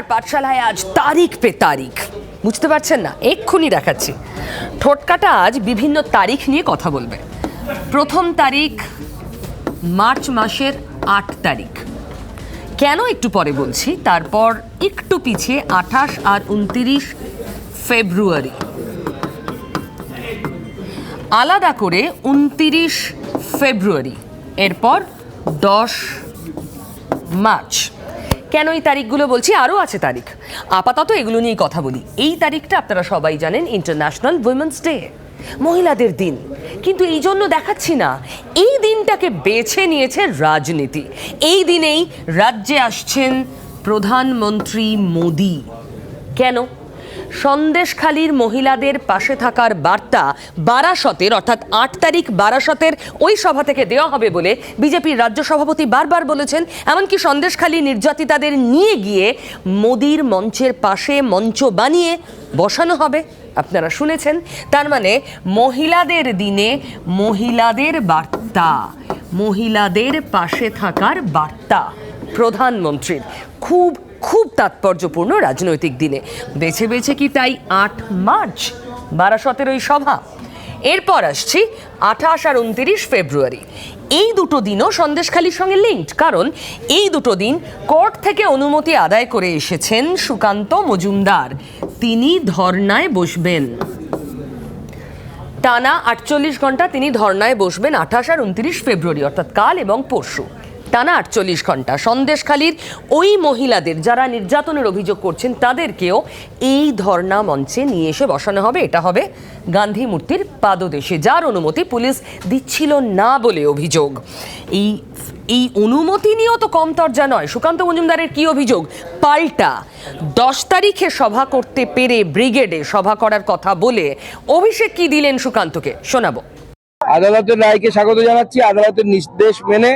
আর পাঠশালায় আজ তারিখ পে তারিখ। বুঝতে পারছেন না? এক্ষুনি দেখাচ্ছি। ঠোটকাটা আজ বিভিন্ন তারিখ নিয়ে কথা বলবে। প্রথম তারিখ মার্চ মাসের আট তারিখ। কেন একটু পরে বলছি? তারপর একটু পিছিয়ে আঠাশ আর উনতিরিশ ফেব্রুয়ারি। আলাদা করে উনতিরিশ ফেব্রুয়ারি। এরপর দশ মার্চ। কেন এই তারিখগুলো বলছি? আরও আছে তারিখ। আপাতত এগুলো নিয়েই কথা বলি। এই তারিখটা আপনারা সবাই জানেন ইন্টারন্যাশনাল উইমেন্স ডে মহিলাদের দিন। কিন্তু এই জন্য দেখাচ্ছি না, এই দিনটাকে বেছে নিয়েছে রাজনীতি। এই দিনেই রাজ্যে আসছেন প্রধানমন্ত্রী মোদি। কেন? সন্দেশখালীর মহিলাদের পাশে থাকার বার্তা বারাসতের, অর্থাৎ আট তারিখ বারাসতের ওই সভা থেকে দেওয়া হবে বলে বিজেপির রাজ্য সভাপতি বারবার বলেছেন। এমনকি সন্দেশখালী নির্যাতিতাদের নিয়ে গিয়ে মোদির মঞ্চের পাশে মঞ্চ বানিয়ে বসানো হবে। আপনারা শুনেছেন, তার মানে মহিলাদের দিনে মহিলাদের বার্তা, মহিলাদের পাশে থাকার বার্তা। প্রধানমন্ত্রীর খুব খুব তাৎপর্যপূর্ণ রাজনৈতিক দিনে। বেছে বেছে কি তাই আট মার্চ? বারাসতের ওই সভা। এরপর আসছি আঠাশ আর উনতিরিশ ফেব্রুয়ারি। এই দুটো দিনও সন্দেশখালির সঙ্গে লিঙ্কড কারণ এই দুটো দিন কোর্ট থেকে অনুমতি আদায় করে এসেছেন সুকান্ত মজুমদার। তিনি ধর্নায় বসবেন। টানা আটচল্লিশ ঘণ্টা তিনি ধর্নায় বসবেন আঠাশ আর উনত্রিশ ফেব্রুয়ারি, অর্থাৎ কাল এবং পরশু। টানা আটচল্লিশ ঘণ্টা। সন্দেশখালীর ওই মহিলাদের যারা নির্যাতনের অভিযোগ করছেন, তাদেরকেও এই ধর্না মঞ্চে নিয়ে এসে বসানো হবে। এটা হবে গান্ধী মূর্তির পাদদেশে, যার অনুমতি পুলিশ দিচ্ছিল না বলে অভিযোগ। এই এই অনুমতি নিয়েও তো কম তর্জা নয়। সুকান্ত মজুমদারের কি অভিযোগ? পাল্টা। দশ তারিখে সভা করতে পেরে ব্রিগেডে সভা করার কথা বলে অভিষেক কি দিলেন সুকান্তকে? শোনাবো। আদালতের রায়কে স্বাগত জানাচ্ছি। আদালতের নির্দেশ মেনে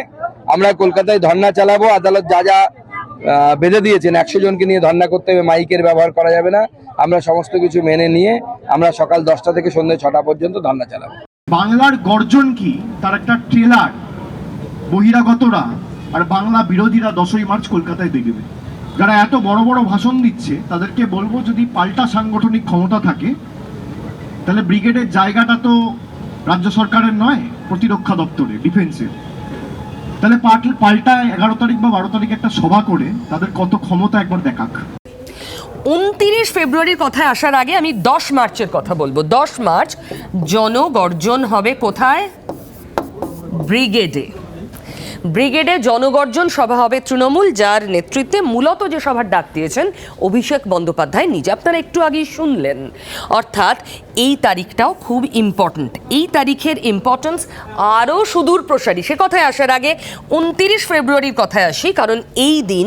আমরা কলকাতায় ধর্না চালাবো, আদালত যা যা বেঁধে দিয়েছেন, একশো জনকে নিয়ে ধর্না করতে হবে, মাইকের ব্যবহার করা যাবে না। আমরা সমস্ত কিছু মেনে নিয়ে আমরা সকাল দশটা থেকে সন্ধ্যে ছটা পর্যন্ত ধর্না চালাবো। বাংলার গর্জন কি? তার একটা ট্রেলার বহিরাগতরা আর বাংলা বিরোধীরা দশই মার্চ কলকাতায় দেখবে। যারা এত বড় বড় ভাষণ দিচ্ছে, তাদেরকে বলব যদি পাল্টা সাংগঠনিক ক্ষমতা থাকে, তাহলে ব্রিগেডের জায়গাটা তো রাজ্য সরকারের নয়, প্রতিরক্ষা দপ্তরে ডিফেন্সের তাহলে পাল্ট- এগারো তারিখ বা বারো তারিখ একটা সভা করে তাদের কত ক্ষমতা একবার দেখাক। উনতিরিশ ফেব্রুয়ারির কথায় আসার আগে আমি দশ মার্চের কথা বলব। দশ মার্চ, জনগর্জন হবে কোথায়? ব্রিগেডে। ব্রিগেডে জনগর্জন সভা হবে তৃণমূল, যার নেতৃত্বে মূলত যে সভার ডাক দিয়েছেন অভিষেক বন্দ্যোপাধ্যায় নিজে। আপনারা একটু আগেই শুনলেন। অর্থাৎ এই তারিখটাও খুব ইম্পর্ট্যান্ট এই তারিখের ইম্পর্টেন্স আরও সুদূর প্রসারী। সে কথায় আসার আগে উনতিরিশ ফেব্রুয়ারির কথায় আসি, কারণ এই দিন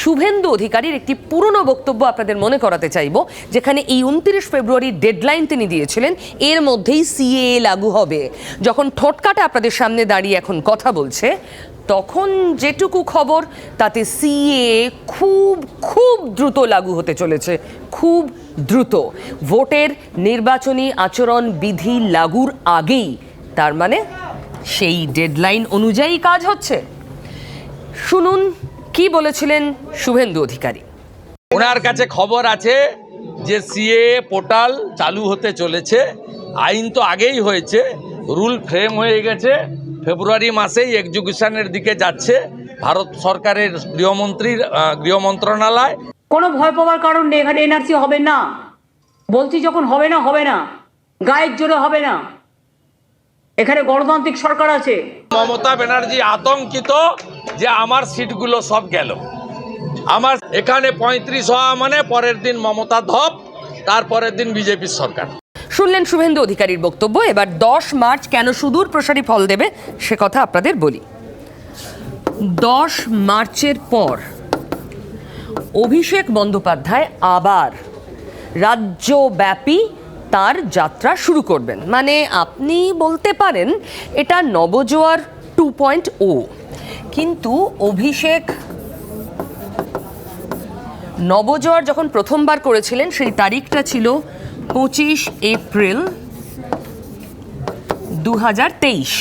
শুভেন্দু অধিকারীর একটি পুরনো বক্তব্য আপনাদের মনে করাতে চাইব, যেখানে এই উনতিরিশ ফেব্রুয়ারির ডেডলাইন তিনি দিয়েছিলেন, এর মধ্যেই সিএএ লাগু হবে। যখন ঠোটকাটা আপনাদের সামনে দাঁড়িয়ে এখন কথা বলছে তখন যেটুকু খবর, তাতে সিএ খুব খুব দ্রুত লাগু হতে চলেছে। খুব দ্রুত। ভোটের নির্বাচনী আচরণ বিধি লাগুর আগেই, তার মানে সেই ডেডলাইন অনুযায়ী কাজ হচ্ছে। শুনুন, কি বলেছিলেন শুভেন্দু অধিকারী? ওনার কাছে খবর আছে যে সিএ পোর্টাল চালু হতে চলেছে। আইন তো আগেই হয়েছে, রুল ফ্রেম হয়ে গেছে। ফেব্রুয়ারি মাসেই এক্সিকিউশনের দিকে যাচ্ছে ভারত সরকারের গৃহমন্ত্রীর গৃহ মন্ত্রণালয়। কোনো ভয় পাওয়ার কারণ নেই এখানে এনআরসি হবে না। বলছি যখন হবে না হবে না। গায়ের জোরে হবে না। এখানে গণতান্ত্রিক সরকার আছে। মমতা ব্যানার্জি আতঙ্কিত যে আমার সিটগুলো সব গেল। আমার এখানে পঁয়ত্রিশ হওয়া মানে পরের দিন মমতা ধপ তারপরের দিন বিজেপির সরকার। শুনলেন শুভেন্দু অধিকারীর বক্তব্য। এবার দশ মার্চ কেন সুদূর প্রসারী ফল দেবে, সে কথা আপনাদের বলি। দশ মার্চের পর অভিষেক বন্দ্যোপাধ্যায় আবার রাজ্যব্যাপী তার যাত্রা শুরু করবেন। মানে আপনি বলতে পারেন এটা নবজোয়ার টু পয়েন্ট ও। কিন্তু অভিষেক নবজোয়ার যখন প্রথমবার করেছিলেন, সেই তারিখটা ছিল পঁচিশ এপ্রিল দু হাজার তেইশ।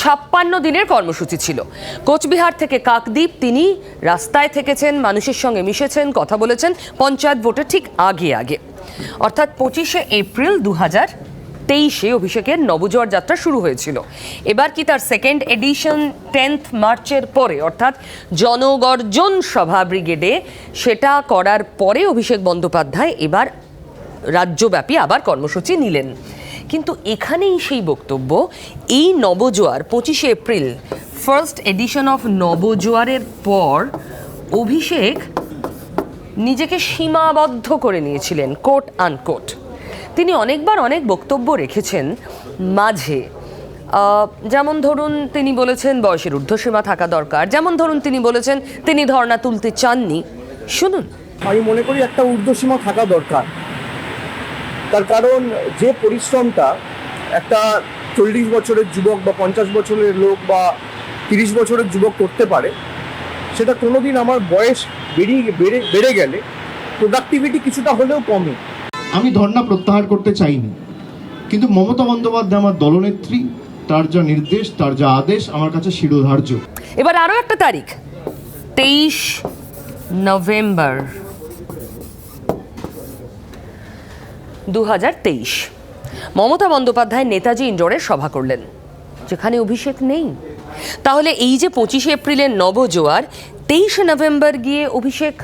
ছাপ্পান্ন দিনের কর্মসূচি ছিল। কোচবিহার থেকে কাকদ্বীপ, তিনি রাস্তায় থেকেছেন, মানুষের সঙ্গে মিশেছেন, কথা বলেছেন, পঞ্চায়েত ভোটের ঠিক আগে আগে। অর্থাৎ পঁচিশে এপ্রিল দু হাজার তেইশে অভিষেকের নবজোয়ার যাত্রা শুরু হয়েছিল। এবার কি তার সেকেন্ড এডিশন টেন্থ মার্চের পরে, অর্থাৎ জনগর্জন সভা ব্রিগেডে সেটা করার পরে অভিষেক বন্দ্যোপাধ্যায় এবার রাজ্যব্যাপী আবার কর্মসূচি নিলেন। কিন্তু এখানেই সেই বক্তব্য, এই নবজোয়ার পঁচিশে এপ্রিল ফার্স্ট এডিশন অফ নবজোয়ারের পর অভিষেক নিজেকে সীমাবদ্ধ করে নিয়েছিলেন কোট আনকোট তিনি অনেকবার অনেক বক্তব্য রেখেছেন মাঝে। যেমন ধরুন তিনি বলেছেন বয়সের ঊর্ধ্বসীমা থাকা দরকার, যেমন ধরুন তিনি বলেছেন তিনি ধর্ণা তুলতে চাননি। শুনুন। আমি মনে করি একটা ঊর্ধ্বসীমা থাকা দরকার। তার কারণ যে পরিশ্রমটা একটা চল্লিশ বছরের যুবক বা পঞ্চাশ বছরের লোক বা তিরিশ বছরের যুবক করতে পারে সেটা কোনোদিন আমার বয়স বেরিয়ে বেড়ে বেড়ে গেলে প্রোডাক্টিভিটি কিছুটা হলেও কমে। আমি ধর্ণা প্রত্যাহার করতে চাইনি কিন্তু মমতা বন্দ্যোপাধ্যায় আমার দলনেত্রী তার যা নির্দেশ তার যা আদেশ আমার কাছে শিরোধার্য। এবার আরও একটা তারিখ তেইশ নভেম্বর। দু হাজার তেইশ। মমতা বন্দ্যোপাধ্যায় নেতাজি ইন্ডোরে সভা করলেন, যেখানে অভিষেক নেই। তাহলে এই যে পঁচিশে এপ্রিলের নবজোয়ার, তেইশে নভেম্বর গিয়ে অভিষেক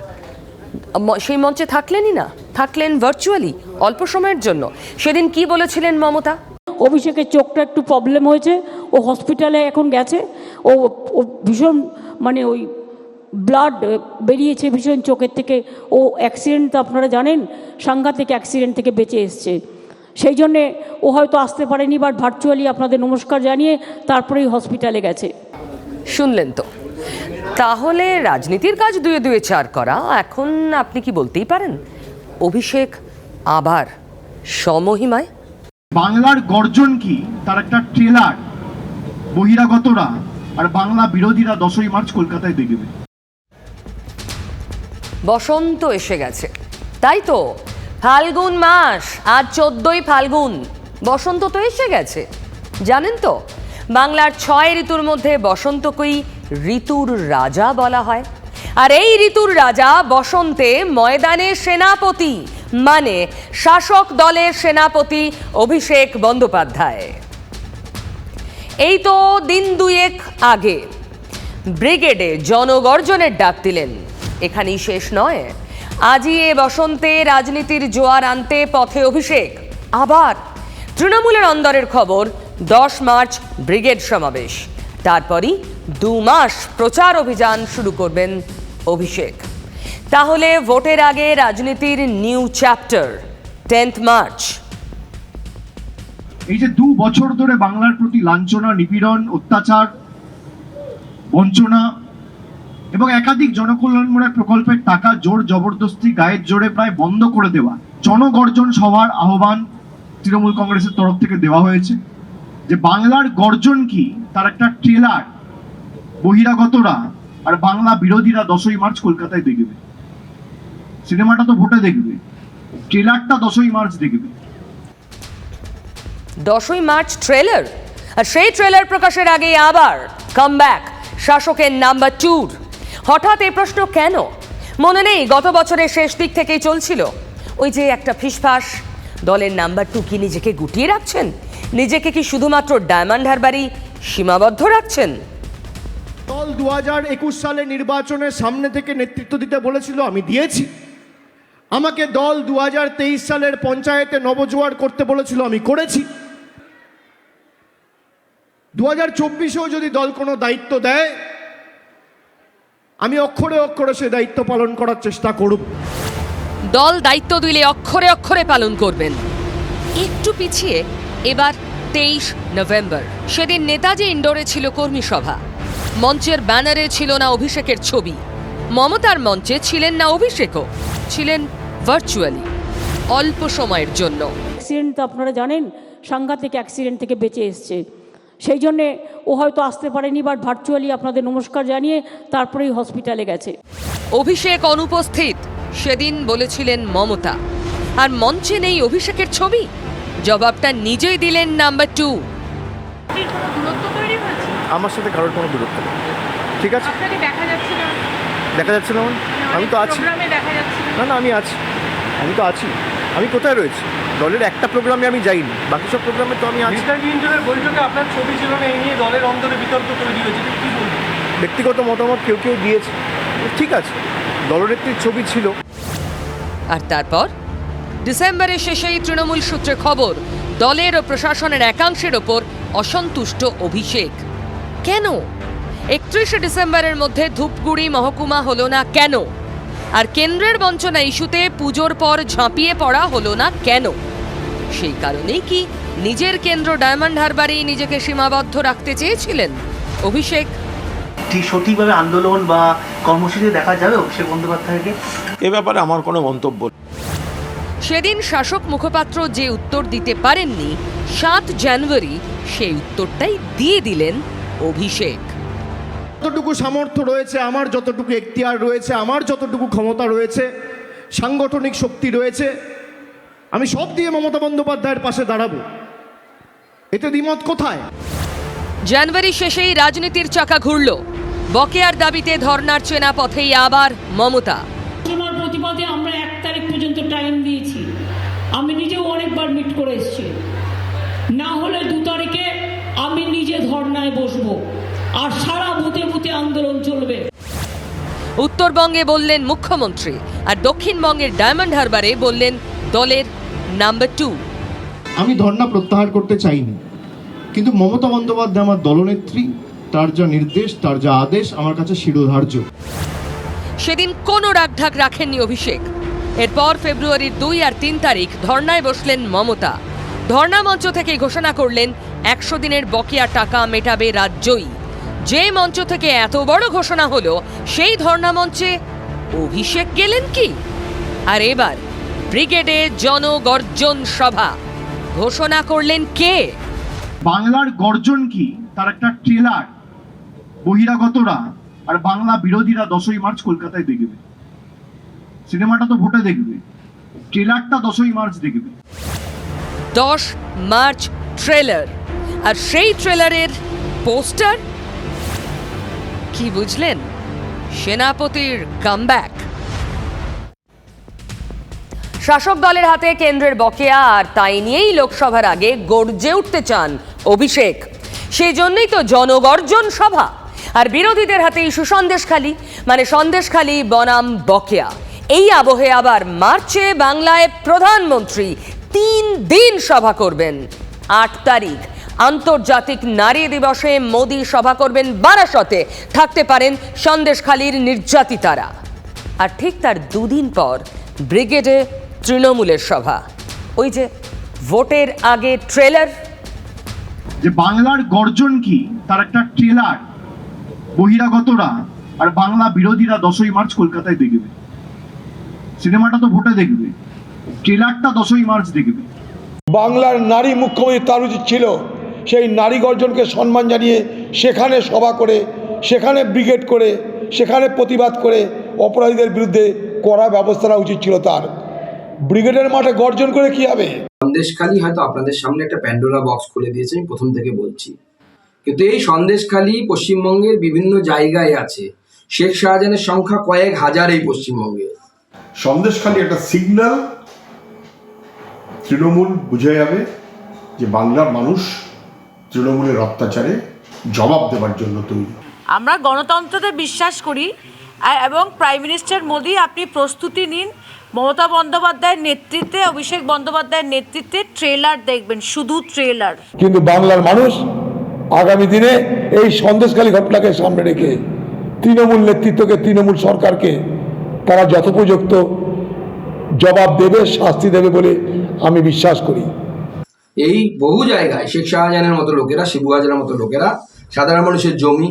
সেই মঞ্চে থাকলেনই না, থাকলেন ভার্চুয়ালি অল্প সময়ের জন্য। সেদিন কি বলেছিলেন মমতা? অভিষেকের চোখটা একটু প্রবলেম হয়েছে, ও হসপিটালে এখন গেছে, ও ও ভীষণ মানে ওই ব্লাড বেরিয়েছে ভীষণ চোখের থেকে। ও অ্যাক্সিডেন্ট তো আপনারা জানেন সাংঘাতিক অ্যাক্সিডেন্ট থেকে বেঁচে এসছে। সেই জন্যে ও হয়তো আসতে পারেনি বাট ভার্চুয়ালি আপনাদের নমস্কার জানিয়ে তারপরেই হসপিটালে গেছে। শুনলেন তো? তাহলে রাজনীতির কাজ দুয়ে দুয়ে চার করা। এখন আপনি কি বলতেই পারেন? অভিষেক আবার সমহিমায় বাংলার গর্জন কি? তার একটা ট্রেলার বহিরাগতরা আর বাংলা বিরোধীরা দশই মার্চ কলকাতায় দেখবে। বসন্ত এসে গেছে। তাই তো? ফাল্গুন মাস, আজ চোদ্দই ফাল্গুন। বসন্ত তো এসে গেছে। জানেন তো, বাংলার ছয় ঋতুর মধ্যে বসন্তকেই ঋতুর রাজা বলা হয়। আর এই ঋতুর রাজা বসন্তে ময়দানে সেনাপতি মানে শাসক দলের সেনাপতি অভিষেক বন্দ্যোপাধ্যায়। এই তো দিন দুয়েক আগে, ব্রিগেডে জনগর্জনের ডাক দিলেন। এখানেই শেষ নয়। আজই এ বসন্তে রাজনীতির জোয়ার আনতে পথে অভিষেক। আবার তৃণমূলের অন্দরের খবর, দশ মার্চ ব্রিগেড সমাবেশ। তারপরই দু মাস প্রচার অভিযান শুরু করবেন অভিষেক। তাহলে ভোটের আগে রাজনীতির নিউ চ্যাপ্টার, টেন্থ মার্চ। এই যে দু বছর ধরে বাংলার প্রতি লাঞ্ছনা, নিপীড়ন, অত্যাচার, বঞ্চনা এবং একাধিক জনকল্যাণমূলক প্রকল্পের টাকা জোর জবরদস্তি গায়ের জোরে প্রায় বন্ধ করে দেওয়া। জনগর্জন সভার আহ্বান তৃণমূল কংগ্রেসের তরফ থেকে দেওয়া হয়েছে যে বাংলার গর্জন কি? তার একটা ট্রেলার। বহিরাগতরা আর বাংলা বিরোধীরা দশই মার্চ কলকাতায় দেখবে। সিনেমাটা তো ভোটে দেখবে। ট্রেলারটা দশই মার্চ দেখবে। দশই মার্চ ট্রেলার? আর সেই ট্রেলার প্রকাশের আগে আবার কামব্যাক শাসকের নাম্বার টুর হঠাৎ এই প্রশ্ন কেন? মনে নেই, গত বছরের শেষ দিক থেকেই চলছিল। ওই যে একটা ফিসফাস, দলের নাম্বার টু কি নিজেকে গুটিয়ে রাখছেন? নিজেকে কি শুধুমাত্র ডায়মন্ড হারবারই সীমাবদ্ধ রাখছেন? দল দু হাজার একুশ সালে নির্বাচনের সামনে থেকে নেতৃত্ব দিতে বলেছিল, আমি দিয়েছি। আমাকে দল দু হাজার তেইশ সালের পঞ্চায়েতে নবজোয়ার করতে বলেছিল, আমি করেছি। দু হাজার চব্বিশেও যদি দল কোনো দায়িত্ব দেয় আমি অক্ষরে অক্ষরে সে দায়িত্ব পালন করার চেষ্টা করব দল দায়িত্ব দিলে অক্ষরে অক্ষরে পালন করবেন। একটু পিছিয়ে এবার তেইশ নভেম্বর। সেদিন নেতাজি ইন্ডোরে ছিল কর্মী সভা। মঞ্চের ব্যানারে ছিল না অভিষেকের ছবি। মমতার মঞ্চে ছিলেন না অভিষেকও ছিলেন ভার্চুয়ালি অল্প সময়ের জন্য। অ্যাক্সিডেন্ট তো আপনারা জানেন সাংঘাতিক অ্যাক্সিডেন্ট থেকে বেঁচে এসছে। সেই জন্যে ও হয়তো আসতে পারেনি বাট ভার্চুয়ালি আপনাদের নমস্কার জানিয়ে তারপরেই হসপিটালে গেছে। অভিষেক অনুপস্থিত সেদিন বলেছিলেন মমতা। আর মঞ্চে নেই অভিষেকের ছবি। জবাবটা নিজেই দিলেন নাম্বার টু আমার সাথে কারোর কোনো দূরত্ব নেই। ঠিক আছে? দেখা যাচ্ছে না। দেখা যাচ্ছে না মানে? আমি তো আছি। প্রোগ্রামে দেখা যাচ্ছে না। না না আমি আছি। আমি তো আছি। আমি কোথায় রয়েছি? দলের একটা প্রোগ্রামে আমি যাইনি বাকি সব প্রোগ্রামে তো আমি আছি। বৈঠকে আপনার ছবি ছিল না এই নিয়ে দলের অন্তরে বিতর্ক তৈরি হয়েছে কি বলবেন? ব্যক্তিগত মতামত কেউ কেউ দিয়েছে। ঠিক আছে দলনেত্রীর ছবি ছিল। আর তারপর? ডিসেম্বরের শেষেই তৃণমূল সূত্রে খবর দলের ও প্রশাসনের একাংশের ওপর অসন্তুষ্ট অভিষেক। কেন? একত্রিশে ডিসেম্বরের মধ্যে ধূপগুড়ি মহকুমা হলো না কেন? আর কেন্দ্রের বঞ্চনা ইস্যুতে পুজোর পর ঝাঁপিয়ে পড়া হলো না কেন? সেই কারণেই কি নিজের কেন্দ্র ডায়মন্ড হারবারেই নিজেকে সীমাবদ্ধ রাখতে চেয়েছিলেন? অভিষেক? ঠিক সঠিকভাবে আন্দোলন বা কর্মসূচি দেখা যাবে অভিষেক বন্দ্যোপাধ্যায়কে? এ ব্যাপারে আমার কোনো মন্তব্য নেই। সেদিন শাসক মুখপাত্র যে উত্তর দিতে পারেননি সাত জানুয়ারি সেই উত্তরটাই দিয়ে দিলেন অভিষেক। যতটুকু সামর্থ্য রয়েছে আমার যতটুকু এখতিয়ার রয়েছে আমার যতটুকু ক্ষমতা রয়েছে সাংগঠনিক শক্তি রয়েছে আমি সব দিয়ে মমতা বন্দ্যোপাধ্যায়ের পাশে দাঁড়াবো। এতে দ্বিমত কোথায়? জানুয়ারি শেষেই রাজনীতির চাকা ঘুরল। বকেয়ার দাবিতে ধর্নার চেনা পথেই আবার মমতা। ঘোষণার প্রতিবাদে আমরা এক তারিখ পর্যন্ত টাইম দিয়েছি। আমি নিজেও অনেকবার মিট করে এসেছি। না হলে দু তারিখে আমি নিজে ধর্নায় বসবো। আর সারা বুথে বুথে আন্দোলন চলবে। উত্তরবঙ্গে বললেন মুখ্যমন্ত্রী আর দক্ষিণবঙ্গের ডায়মন্ড হারবারে বললেন দলের নাম্বার টু। আমি ধর্ণা প্রত্যাহার করতে চাইনি কিন্তু মমতা বন্দ্যোপাধ্যায় আমার দলনেত্রী তার যা নির্দেশ তার যা আদেশ আমার কাছে শিরোধার্য। সেদিন কোনো রাগঢাক রাখেননি অভিষেক। এরপর ফেব্রুয়ারির দুই আর তিন তারিখ ধর্নায় বসলেন মমতা। ধর্না মঞ্চ থেকে ঘোষণা করলেন একশো দিনের বকেয়া টাকা মেটাবে রাজ্যই। যে মঞ্চ থেকে এত বড় ঘোষণা হলো সেই ধর্না মঞ্চে অভিষেক গেলেন কি? আর এবার ব্রিগেডে জনগর্জন সভা। ঘোষণা করলেন কে? বাংলার গর্জন কি? তার একটা ট্রেলার। বহিরাগতরা আর বাংলা বিরোধীরা দশই মার্চ কলকাতায় দেখবে। সিনেমাটা তো ভোটে দেখবে। ট্রেলারটা দশই মার্চ দেখবে। দশ মার্চ ট্রেলার। আর সেই ট্রেলারের পোস্টার কি বুঝলেন? সেনাপতির কামব্যাক শাসক দলের হাতে কেন্দ্রের বকেয়া, আর তাই নিয়েই লোকসভার আগে গর্জে উঠতে চান অভিষেক। সেই জন্যই তো জনগর্জন সভা। আর বিরোধীদের হাতেই সুসন্দেশখালী মানে সন্দেশখালী বনাম বকেয়া। এই আবহে আবার মার্চে বাংলায় প্রধানমন্ত্রী তিন দিন সভা করবেন, আট তারিখ। আন্তর্জাতিক নারী দিবসে মোদী সভা করবেন বারাসতে। থাকতে পারেন সন্দেশখালীর নির্যাতিতারা। আর ঠিক তার দুদিন পর ব্রিগেডে তৃণমূলের সভা। ওই যে ভোটের আগে ট্রেলার। যে বাংলার গর্জন কি তার একটা ট্রেলার। বহিরাগতরা আর বাংলা বিরোধীরা দশই মার্চ কলকাতায় দেখবে। সিনেমাটা তো ভোটে দেখবে। ট্রেলারটা দশই মার্চ দেখবে। বাংলার নারী মুখ্যমন্ত্রী তার উচিত ছিল। সেই নারী গর্জনকে সম্মান জানিয়ে সেখানে সভা করে সেখানে ব্রিগেড করে সেখানে প্রতিবাদ করে অপরাধীদের বিরুদ্ধে করা ব্যবস্থা নেওয়া উচিত ছিল তার। ব্রিগেডের মাঠে গর্জন করে কি হবে? সন্দেশখালী হয়তো আপনাদের সামনে একটা প্যান্ডোরা বক্স খুলে দিয়েছে আমি প্রথম থেকে বলছি। কিন্তু এই সন্দেশখালী পশ্চিমবঙ্গের বিভিন্ন জায়গায় আছে শেখ শাহজাহানের সংখ্যা কয়েক হাজার এই পশ্চিমবঙ্গে। সন্দেশখালী একটা সিগন্যাল তৃণমূল বুঝে যাবে যে বাংলার মানুষ তৃণমূলের অত্যাচারে জবাব দেওয়ার জন্য তৈরি। আমরা গণতন্ত্রতে বিশ্বাস করি এবং প্রাইম মিনিস্টার মোদী আপনি প্রস্তুতি নিন। মমতা বন্দ্যোপাধ্যায়ের নেতৃত্বে অভিষেক বন্দ্যোপাধ্যায়ের নেতৃত্বে ট্রেলার দেখবেন শুধু ট্রেলার। কিন্তু বাংলার মানুষ আগামী দিনে এই সন্দেশখালী ঘটনাকে সামনে রেখে তৃণমূল নেতৃত্বকে তৃণমূল সরকারকে তারা যথোপযুক্ত জবাব দেবে শাস্তি দেবে বলে আমি বিশ্বাস করি। এই বহু জায়গায় শেখ শাহজাহানের মতো লোকেরা, শিবু হাজারের মতো লোকেরা, সাধারণ মানুষের জমি,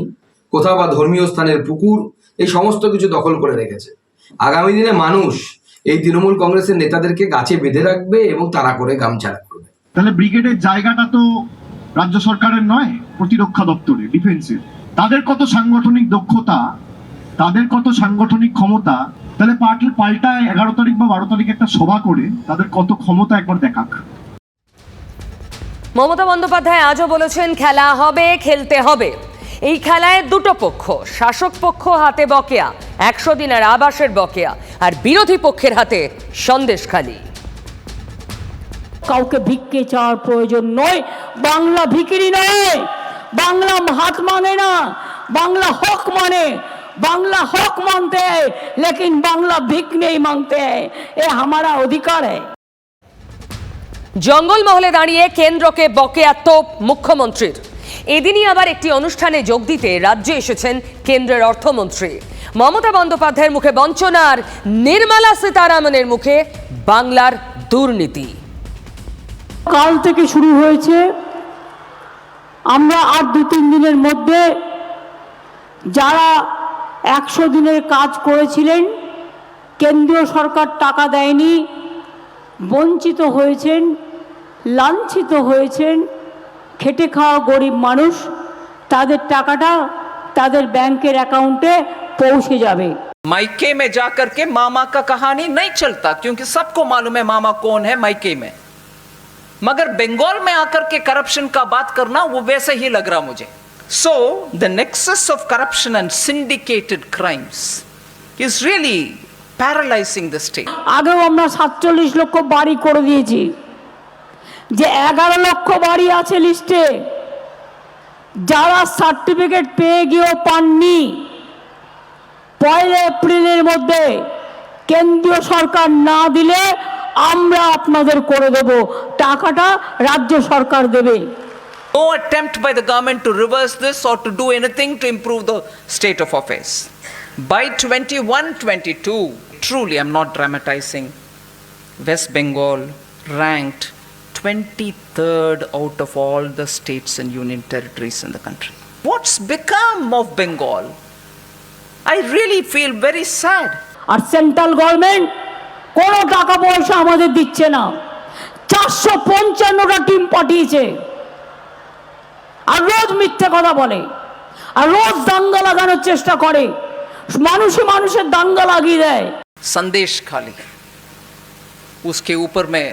কোথাও বা ধর্মীয় স্থানের পুকুর, এই সমস্ত কিছু দখল করে রেখেছে। আগামী দিনে মানুষ এই তৃণমূল কংগ্রেসের নেতাদেরকে গাছে বেঁধে রাখবে এবং তারা করে গামছা রাখবে তাহলে ব্রিগেডের জায়গাটা তো রাজ্য সরকারের নয়, প্রতিরক্ষা দপ্তরে ডিফেন্সের। তাদের কত সাংগঠনিক দক্ষতা, তাদের কত সাংগঠনিক ক্ষমতা, তাহলে পাল্টায় এগারো তারিখ বা বারো তারিখ একটা সভা করে তাদের কত ক্ষমতা একবার দেখাক। মমতা বন্দ্যোপাধ্যায় আজও বলেছেন খেলা হবে খেলতে হবে এই খেলায় দুটো পক্ষ শাসক পক্ষ হাতে বকেয়া একশো দিনের আবাসের বকেয়া আর বিরোধী পক্ষের হাতে সন্দেশখালী কাউকে ভিক্ষে চাওয়ার প্রয়োজন নয় বাংলা ভিকিরি নয় বাংলা হাত মানে না বাংলা হক মানে बांग्ला हक मानते हैं लेकिन बांग्ला भिक नहीं मांगते हैं ये हमारा अधिकार है জঙ্গলমহলে দাঁড়িয়ে কেন্দ্রকে বকেয়া তোপ মুখ্যমন্ত্রীর। এদিনই আবার একটি অনুষ্ঠানে যোগ দিতে রাজ্যে এসেছেন কেন্দ্রের অর্থমন্ত্রী। মমতা বন্দ্যোপাধ্যায়ের মুখে বঞ্চনার নির্মলা সীতারামনের মুখে বাংলার দুর্নীতি। কাল থেকে শুরু হয়েছে। আমরা আর দু তিন দিনের মধ্যে যারা একশো দিনের কাজ করেছিলেন, কেন্দ্রীয় সরকার টাকা দেয়নি, বঞ্চিত হয়েছেন লাঞ্ছিত হয়েছেন খেটে খাওয়া গরিব মানুষ তাদের টাকাটা তাদের ব্যাংকের অ্যাকাউন্টে পৌঁছে যাবে मायके में जाकर के मामा का कहानी नहीं चलता क्योंकि सबको मालूम है मामा कौन है मायके में मगर बंगाल में आकर के करप्शन का बात करना वो वैसे ही लग रहा मुझे so the nexus of corruption and syndicated crimes is really paralysing the state আগেও আমরা সাতচল্লিশ লক্ষ বাড়ি করে দিয়েছি যে এগারো লক্ষ বাড়ি আছে লিস্টে যারা সার্টিফিকেট পেয়ে গিয়েও পাননি পয়লা এপ্রিলের মধ্যে কেন্দ্রীয় সরকার না দিলে আমরা আপনাদের করে দেব টাকাটা রাজ্য সরকার দেবে No attempt by the government to reverse this or to do anything to improve the state of affairs. By 21 22, truly, I'm not dramatizing, West Bengal ranked 23rd out of all the states and union territories in the country. What's become of Bengal? I really feel very sad. আর central government কোনো টাকা পয়সা আমাদের দিচ্ছে না চারশো পঞ্চান্নটা team পাঠিয়েছে আর রোজ মিথ্যে কথা বলে আর রোজ দাঙ্গা লাগানোর চেষ্টা করে মানুষে মানুষের দাঙ্গা লাগিয়ে দেয় संदेश खाली उसके ऊपर में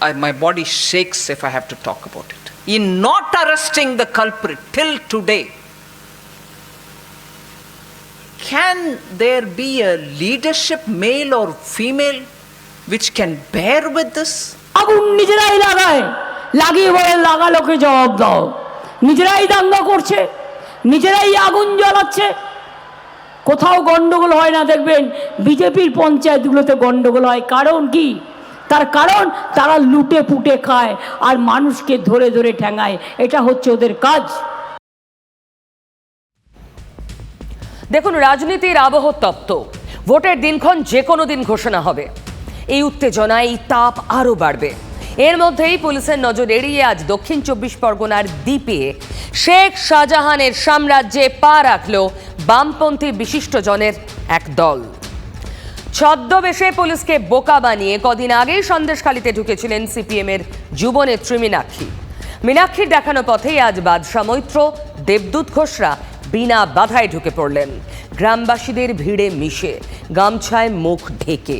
I, my body shakes if I have to talk about it. In not arresting the culprit till today, can there be a leadership, male or female, which can bear with this? আগুন নিজেরাই লাগায় লাগিয়ে বলে লাগালোকে জবাব দাও নিজেরাই দাঙ্গা করছে নিজেরাই আগুন জ্বালাচ্ছে কোথাও গন্ডগোল হয় না দেখবেন বিজেপির পঞ্চায়েতগুলোতে গন্ডগোল হয় কারণ কি তার কারণ তারা লুটে পুটে খায় আর মানুষকে ধরে ধরে ঠেঙায় এটা হচ্ছে ওদের কাজ। দেখুন, রাজনীতির আবহ তপ্ত। ভোটের দিনক্ষণ যে কোনো দিন ঘোষণা হবে। এই উত্তেজনায় এই তাপ আরও বাড়বে। এর মধ্যেই পুলিশের নজর এড়িয়ে আজ দক্ষিণ চব্বিশ পরগনার দ্বীপে শেখ শাহজাহানের সাম্রাজ্যে পা রাখল বামপন্থী বিশিষ্টজনের এক দল। ছদ্মবেশে পুলিশকে বোকা বানিয়ে কদিন আগেই সন্দেশখালিতে ঢুকেছিলেন সিপিএমের যুবনেত্রী মীনাক্ষী। মীনাক্ষীর দেখানো পথেই আজ বাদশা মৈত্র, দেবদূত ঘোষরা বিনা বাধায় ঢুকে পড়লেন। গ্রামবাসীদের ভিড়ে মিশে, গামছায় মুখ ঢেকে।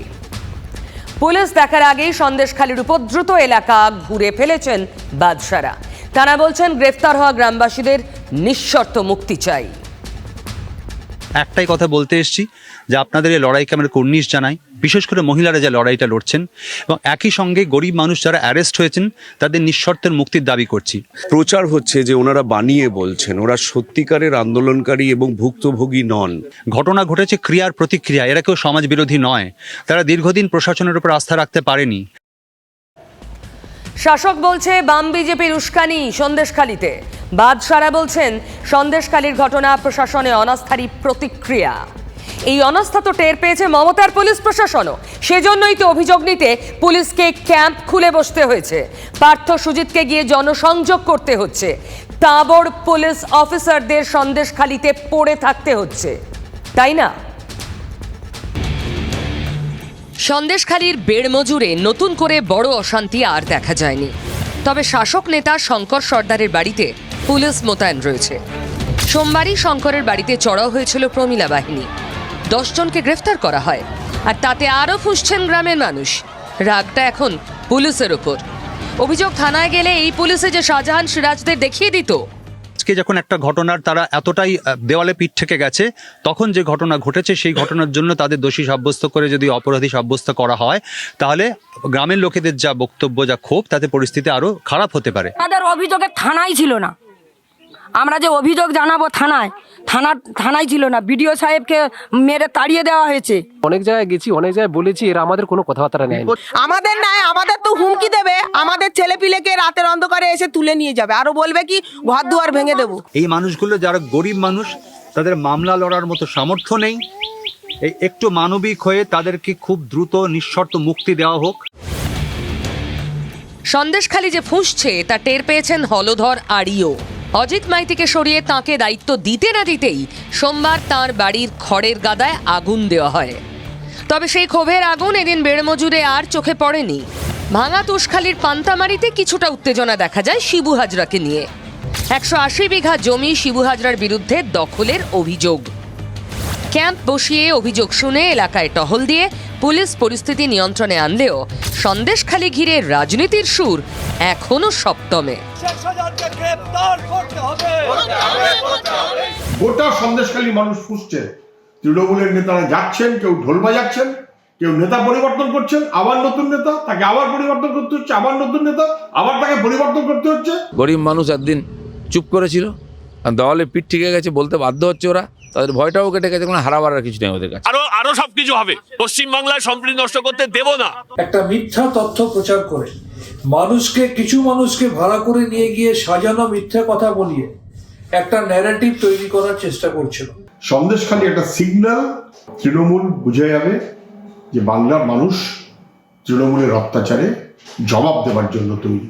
পুলিশ দেখার আগেই সন্দেশখালীর উপদ্রুত এলাকা ঘুরে ফেলেছেন বাদশারা। তারা বলছেন, গ্রেফতার হওয়া গ্রামবাসীদের নিঃশর্ত মুক্তি চাই। একটাই কথা বলতে এসেছি যে আপনাদের এই লড়াইকে আমরা কর্নিশ জানাই। বিশেষ করে মহিলারা যে লড়াইটা লড়ছেন এবং একই সঙ্গে গরিব মানুষ যারা অ্যারেস্ট হয়েছেন তাদের নিঃশর্তের মুক্তির দাবি করছি। প্রচার হচ্ছে যে ওনারা বানিয়ে বলছেন ওরা সত্যিকারের আন্দোলনকারী এবং ভুক্তভোগী নন। ঘটনা ঘটেছে ক্রিয়ার প্রতিক্রিয়া এরা কেউ সমাজ বিরোধী নয়। তারা দীর্ঘদিন প্রশাসনের উপর আস্থা রাখতে পারেনি। শাসক বলছে বাম বিজেপির উস্কানি সন্দেশখালিতে। বাদশারা বলছেন সন্দেশখালির ঘটনা প্রশাসনে অনাস্থারই প্রতিক্রিয়া। এই অনাস্থা তো টের পেয়েছে মমতার পুলিশ প্রশাসনও। সেজন্যই তো অভিযোগ নিতে পুলিশকে ক্যাম্প খুলে বসতে হয়েছে। পার্থ সুজিতকে গিয়ে জনসংযোগ করতে হচ্ছে। তাবড় পুলিশ অফিসারদের সন্দেশখালিতে পড়ে থাকতে হচ্ছে। তাই না? সন্দেশখালীর বেড় মজুরে নতুন করে বড় অশান্তি আর দেখা যায়নি। তবে শাসক নেতা শঙ্কর সর্দারের বাড়িতে পুলিশ মোতায়েন রয়েছে। সোমবারই শঙ্করের বাড়িতে চড়াও হয়েছিল প্রমিলা বাহিনী। দশজনকে গ্রেফতার করা হয়। আর তাতে আরও ফুঁসছেন গ্রামের মানুষ। রাগটা এখন পুলিশের ওপর। অভিযোগ থানায় গেলে এই পুলিশে যে শাহজাহান সিরাজদের দেখিয়ে দিত। আজকে যখন একটা ঘটনার তারা এতটাই দেওয়ালে পিঠ থেকে গেছে তখন যে ঘটনা ঘটেছে সেই ঘটনার জন্য তাদের দোষী সাব্যস্ত করে যদি অপরাধী সাব্যস্ত করা হয় তাহলে গ্রামের লোকেদের যা বক্তব্য যা ক্ষোভ তাতে পরিস্থিতি আরও খারাপ হতে পারে। আমাদের অভিযোগে থানাই ছিল না। আমরা যে অভিযোগ জানাব থানায় থানা থানায় ছিল না বিডিও সাহেবকে মেরে তাড়িয়ে দেওয়া হয়েছে। অনেক জায়গায় গেছি অনেক জায়গায় বলেছি এরা আমাদের কোনো কথাবার্তা নেই আমাদের নাই আমাদের তো হুমকি দেবে আমাদের ছেলে পিলেকে রাতের অন্ধকারে এসে তুলে নিয়ে যাবে আরও বলবে কি ঘর দুয়ার ভেঙে দেবো। এই মানুষগুলো যারা গরিব মানুষ তাদের মামলা লড়ার মতো সামর্থ্য নেই। এই একটু মানবিক হয়ে তাদেরকে খুব দ্রুত নিঃশর্ত মুক্তি দেওয়া হোক। সন্দেশখালি যে ফুঁসছে তা টের পেয়েছেন হলধর আড়িও অজিত মাইতিকে সরিয়ে তাকে দায়িত্ব দিতে না দিতেই সোমবার তার বাড়ির খড়ের গাদায় আগুন দেওয়া হয়। তবে সেই ক্ষোভের আগুন এদিন বেড়মজুরে আর চোখে পড়েনি। ভাঙা তুষখালির পান্তামারিতে কিছুটা উত্তেজনা দেখা যায় শিবু হাজরাকে নিয়ে। একশো আশি বিঘা জমি শিবু হাজরার বিরুদ্ধে দখলের অভিযোগ। ক্যাম্প বসিয়ে অভিযোগ শুনে এলাকায় টহল দিয়ে পুলিশ পরিস্থিতি নিয়ন্ত্রণে আনলেও সন্দেশখালি ঘিরে রাজনীতির সুর এখনও সপ্তমে। গোটা সন্দেশখালী মানুষ ফুসছে। তৃণমূলের নেতারা যাচ্ছেন কেউ ঢোল বাজাচ্ছেন কেউ নেতা পরিবর্তন করছেন আবার নতুন নেতা তাকে আবার পরিবর্তন করতে হচ্ছে আবার নতুন নেতা আবার তাকে পরিবর্তন করতে হচ্ছে। গরিব মানুষ একদিন চুপ করেছিল আর দেওয়ালে পিঠ ঠিকে গেছে বলতে বাধ্য হচ্ছে ওরা। তাদের ভয়টাও কেটে গেছে কোনো হারাবার আর কিছু নেই ওদের কাছে। আরও আরও সবকিছু হবে। পশ্চিমবাংলায় সম্প্রীতি নষ্ট করতে দেব না। একটা মিথ্যা তথ্য প্রচার করে মানুষকে কিছু মানুষকে ভাড়া করে নিয়ে গিয়ে সাজানো মিথ্যা কথা বলিয়ে একটা ন্যারেটিভ তৈরি করার চেষ্টা করছিল। সন্দেশখালী একটা সিগন্যাল তৃণমূল বুঝে যাবে যে বাংলার মানুষ তৃণমূলের অত্যাচারে জবাব দেওয়ার জন্য তৈরি।